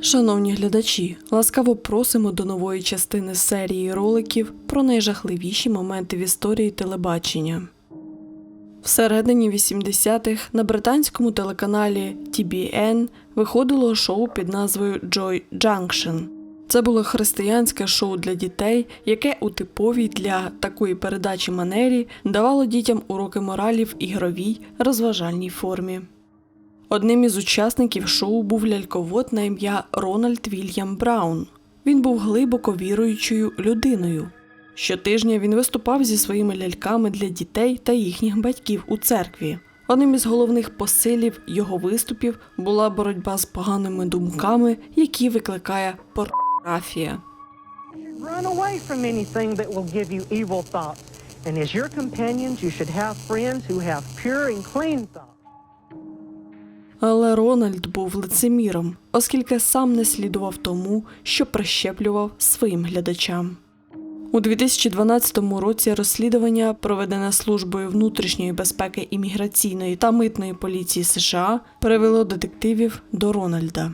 Шановні глядачі, ласкаво просимо до нової частини серії роликів про найжахливіші моменти в історії телебачення. Всередині 80-х на британському телеканалі TBN виходило шоу під назвою Joy Junction. Це було християнське шоу для дітей, яке у типовій для такої передачі манері давало дітям уроки моралі в ігровій розважальній формі. Одним із учасників шоу був ляльковод на ім'я Рональд Вільям Браун. Він був глибоко віруючою людиною. Щотижня він виступав зі своїми ляльками для дітей та їхніх батьків у церкві. Одним із головних посилів його виступів була боротьба з поганими думками, які викликає порнографія. Run away from anything that will give you evil thoughts. And as your companions, you should have friends who have pure and clean thoughts. Але Рональд був лицеміром, оскільки сам не слідував тому, що прищеплював своїм глядачам. У 2012 році розслідування, проведене службою внутрішньої безпеки імміграційної та митної поліції США, привело детективів до Рональда.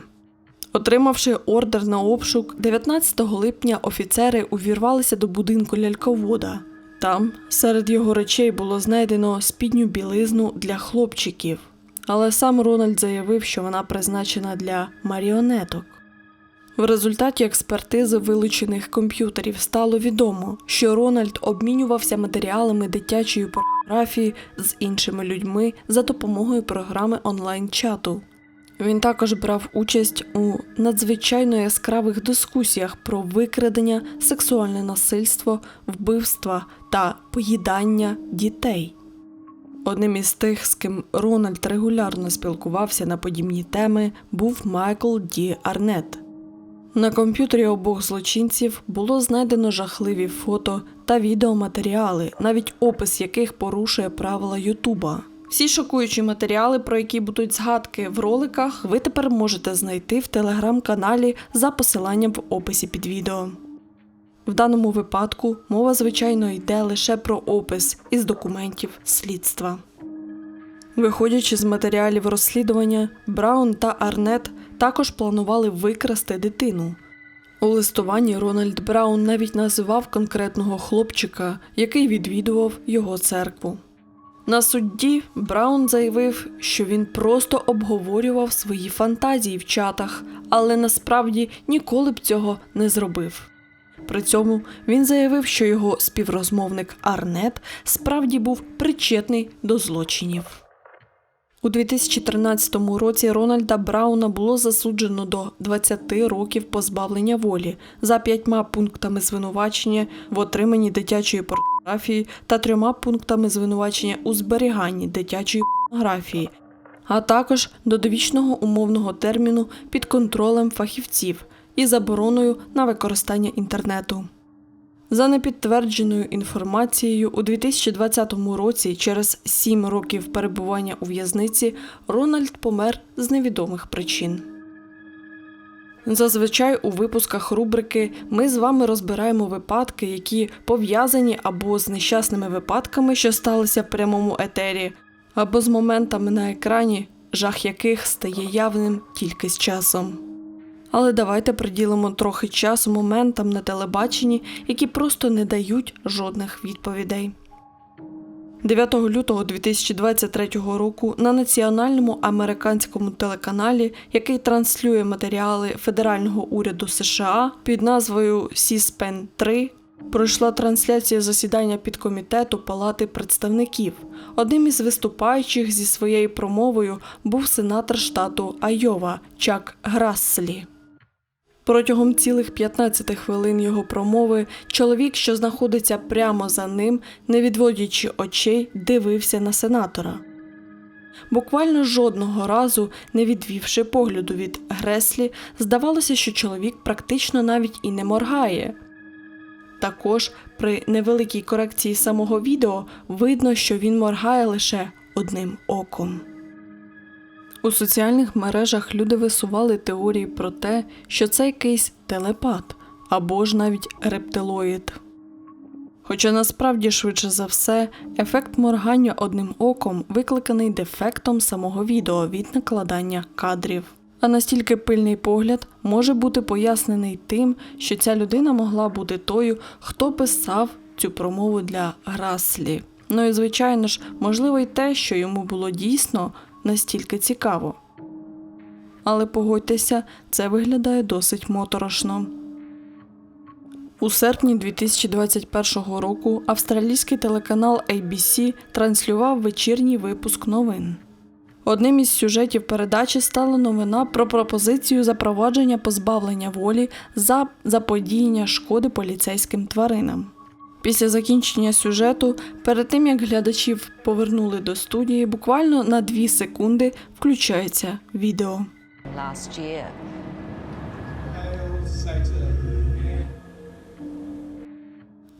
Отримавши ордер на обшук, 19 липня офіцери увірвалися до будинку ляльковода. Там серед його речей було знайдено спідню білизну для хлопчиків, але сам Рональд заявив, що вона призначена для маріонеток. В результаті експертизи вилучених комп'ютерів стало відомо, що Рональд обмінювався матеріалами дитячої порнографії з іншими людьми за допомогою програми онлайн-чату. Він також брав участь у надзвичайно яскравих дискусіях про викрадення, сексуальне насильство, вбивства та поїдання дітей. Одним із тих, з ким Рональд регулярно спілкувався на подібні теми, був Майкл Ді Арнет. На комп'ютері обох злочинців було знайдено жахливі фото та відеоматеріали, навіть опис яких порушує правила Ютуба. Всі шокуючі матеріали, про які будуть згадки в роликах, ви тепер можете знайти в телеграм-каналі за посиланням в описі під відео. В даному випадку мова, звичайно, йде лише про опис із документів слідства. Виходячи з матеріалів розслідування, Браун та Арнет також планували викрасти дитину. У листуванні Рональд Браун навіть називав конкретного хлопчика, який відвідував його церкву. На судді Браун заявив, що він просто обговорював свої фантазії в чатах, але насправді ніколи б цього не зробив. При цьому він заявив, що його співрозмовник Арнет справді був причетний до злочинів. У 2013 році Рональда Брауна було засуджено до 20 років позбавлення волі за п'ятьма пунктами звинувачення в отриманні дитячої порнографії та трьома пунктами звинувачення у зберіганні дитячої порнографії, а також до довічного умовного терміну під контролем фахівців і забороною на використання інтернету. За непідтвердженою інформацією, у 2020 році, через сім років перебування у в'язниці, Рональд помер з невідомих причин. Зазвичай у випусках рубрики ми з вами розбираємо випадки, які пов'язані або з нещасними випадками, що сталися в прямому етері, або з моментами на екрані, жах яких стає явним тільки з часом. Але давайте приділимо трохи часу моментам на телебаченні, які просто не дають жодних відповідей. 9 лютого 2023 року на національному американському телеканалі, який транслює матеріали федерального уряду США під назвою C-SPAN 3, пройшла трансляція засідання підкомітету Палати представників. Одним із виступаючих зі своєю промовою був сенатор штату Айова Чак Грасслі. Протягом цілих 15 хвилин його промови чоловік, що знаходиться прямо за ним, не відводячи очей, дивився на сенатора. Буквально жодного разу, не відвівши погляду від Греслі, здавалося, що чоловік практично навіть і не моргає. Також при невеликій корекції самого відео видно, що він моргає лише одним оком. У соціальних мережах люди висували теорії про те, що це якийсь телепат або ж навіть рептилоїд. Хоча насправді, швидше за все, ефект моргання одним оком викликаний дефектом самого відео від накладання кадрів. А настільки пильний погляд може бути пояснений тим, що ця людина могла бути тою, хто писав цю промову для Граслі. Ну і звичайно ж, можливо, й те, що йому було дійсно настільки цікаво. Але погодьтеся, це виглядає досить моторошно. У серпні 2021 року австралійський телеканал ABC транслював вечірній випуск новин. Одним із сюжетів передачі стала новина про пропозицію запровадження позбавлення волі за заподіяння шкоди поліцейським тваринам. Після закінчення сюжету, перед тим як глядачів повернули до студії, буквально на 2 секунди включається відео.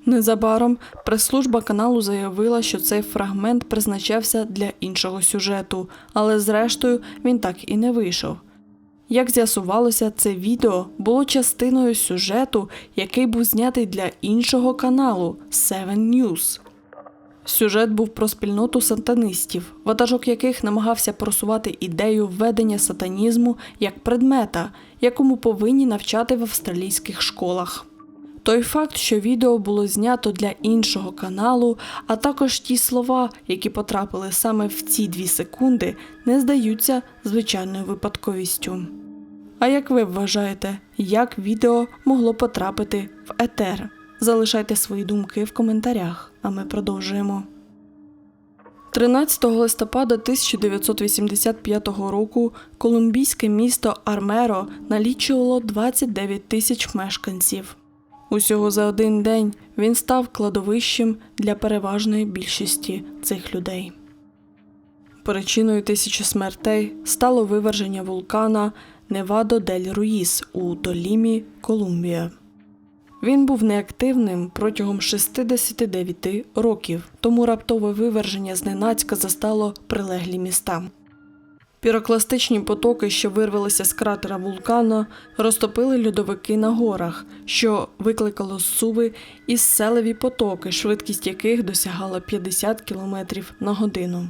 Незабаром прес-служба каналу заявила, що цей фрагмент призначався для іншого сюжету, але зрештою він так і не вийшов. Як з'ясувалося, це відео було частиною сюжету, який був знятий для іншого каналу Seven News. Сюжет був про спільноту сатанистів, ватажок яких намагався просувати ідею введення сатанізму як предмета, якому повинні навчати в австралійських школах. Той факт, що відео було знято для іншого каналу, а також ті слова, які потрапили саме в ці дві секунди, не здаються звичайною випадковістю. А як ви вважаєте, як відео могло потрапити в етер? Залишайте свої думки в коментарях, а ми продовжуємо. 13 листопада 1985 року колумбійське місто Армеро налічувало 29 тисяч мешканців. Усього за один день він став кладовищем для переважної більшості цих людей. Причиною тисячі смертей стало виверження вулкана Невадо дель Руїс у Толімі, Колумбія. Він був неактивним протягом 69 років, тому раптове виверження зненацька застало прилеглі міста. Пірокластичні потоки, що вирвалися з кратера вулкана, розтопили льодовики на горах, що викликало зсуви і селеві потоки, швидкість яких досягала 50 км на годину.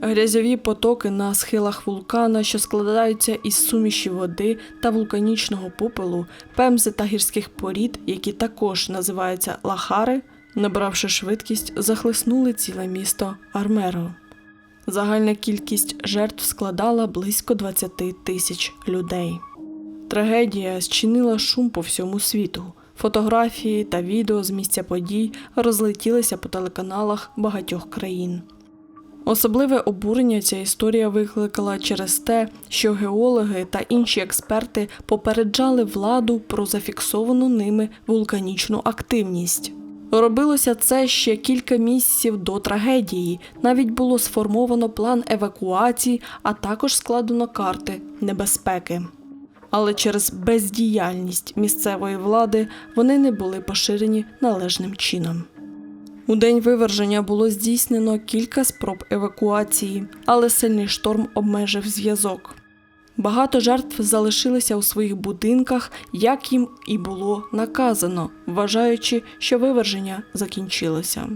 Грязьові потоки на схилах вулкана, що складаються із суміші води та вулканічного попелу, пемзи та гірських порід, які також називаються лахари, набравши швидкість, захлеснули ціле місто Армеро. Загальна кількість жертв складала близько 20 тисяч людей. Трагедія зчинила шум по всьому світу. Фотографії та відео з місця подій розлетілися по телеканалах багатьох країн. Особливе обурення ця історія викликала через те, що геологи та інші експерти попереджали владу про зафіксовану ними вулканічну активність. Робилося це ще кілька місяців до трагедії. Навіть було сформовано план евакуації, а також складено карти небезпеки. Але через бездіяльність місцевої влади вони не були поширені належним чином. У день виверження було здійснено кілька спроб евакуації, але сильний шторм обмежив зв'язок. Багато жертв залишилися у своїх будинках, як їм і було наказано, вважаючи, що виверження закінчилося.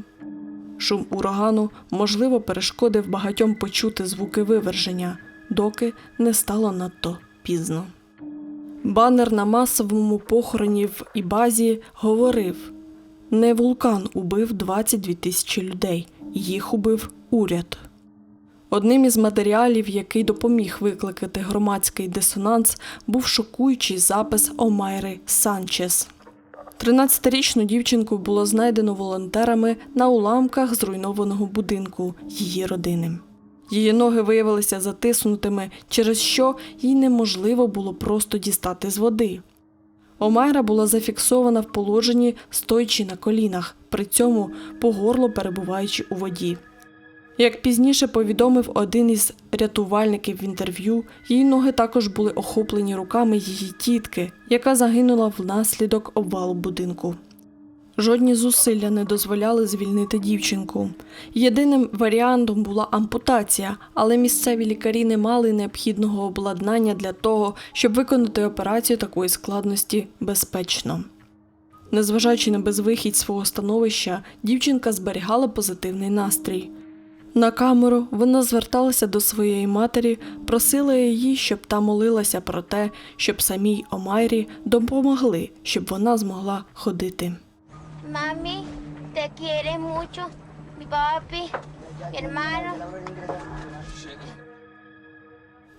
Шум урагану, можливо, перешкодив багатьом почути звуки виверження, доки не стало надто пізно. Банер на масовому похороні в Ібазі говорив: не вулкан убив 22 тисячі людей, їх убив уряд. Одним із матеріалів, який допоміг викликати громадський дисонанс, був шокуючий запис Омайри Санчес. 13-річну дівчинку було знайдено волонтерами на уламках зруйнованого будинку її родини. Її ноги виявилися затиснутими, через що їй неможливо було просто дістати з води. Омайра була зафіксована в положенні, стоячи на колінах, при цьому по горло перебуваючи у воді. Як пізніше повідомив один із рятувальників в інтерв'ю, її ноги також були охоплені руками її тітки, яка загинула внаслідок обвалу будинку. Жодні зусилля не дозволяли звільнити дівчинку. Єдиним варіантом була ампутація, але місцеві лікарі не мали необхідного обладнання для того, щоб виконати операцію такої складності безпечно. Незважаючи на безвихідь свого становища, дівчинка зберігала позитивний настрій. На камеру вона зверталася до своєї матері, просила її, щоб та молилася про те, щоб самій Омайрі допомогли, щоб вона змогла ходити. Mami, te quiere mucho. Mi papi, mi hermano.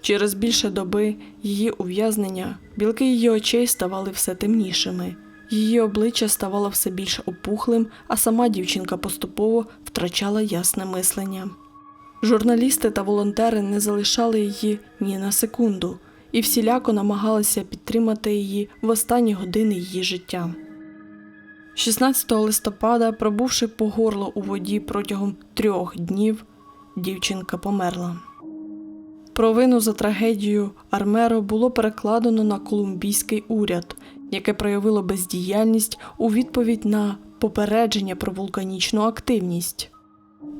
Через більше доби її ув'язнення білки її очей ставали все темнішими. Її обличчя ставало все більш опухлим, а сама дівчинка поступово втрачала ясне мислення. Журналісти та волонтери не залишали її ні на секунду і всіляко намагалися підтримати її в останні години її життя. 16 листопада, пробувши по горло у воді протягом трьох днів, дівчинка померла. Провину за трагедію Армеро було перекладено на колумбійський уряд, яке проявило бездіяльність у відповідь на попередження про вулканічну активність.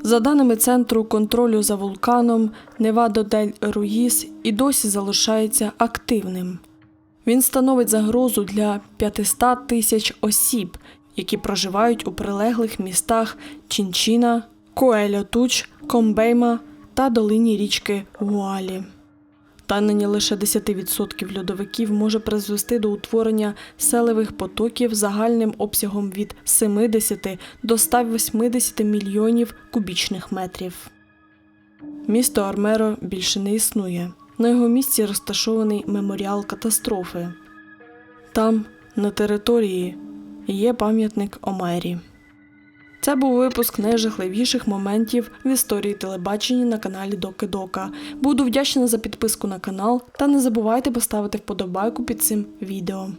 За даними Центру контролю за вулканом, Невадо дель Руїс і досі залишається активним. Він становить загрозу для 500 тисяч осіб, які проживають у прилеглих містах Чінчина, Коельотуч, Комбейма та долині річки Гуалі. Танення лише 10% льодовиків може призвести до утворення селевих потоків загальним обсягом від 70 до 180 мільйонів кубічних метрів. Місто Армеро більше не існує. На його місці розташований меморіал катастрофи. Там, на території, є пам'ятник Омері. Це був випуск найжахливіших моментів в історії телебачення на каналі Доки Дока. Буду вдячна за підписку на канал та не забувайте поставити вподобайку під цим відео.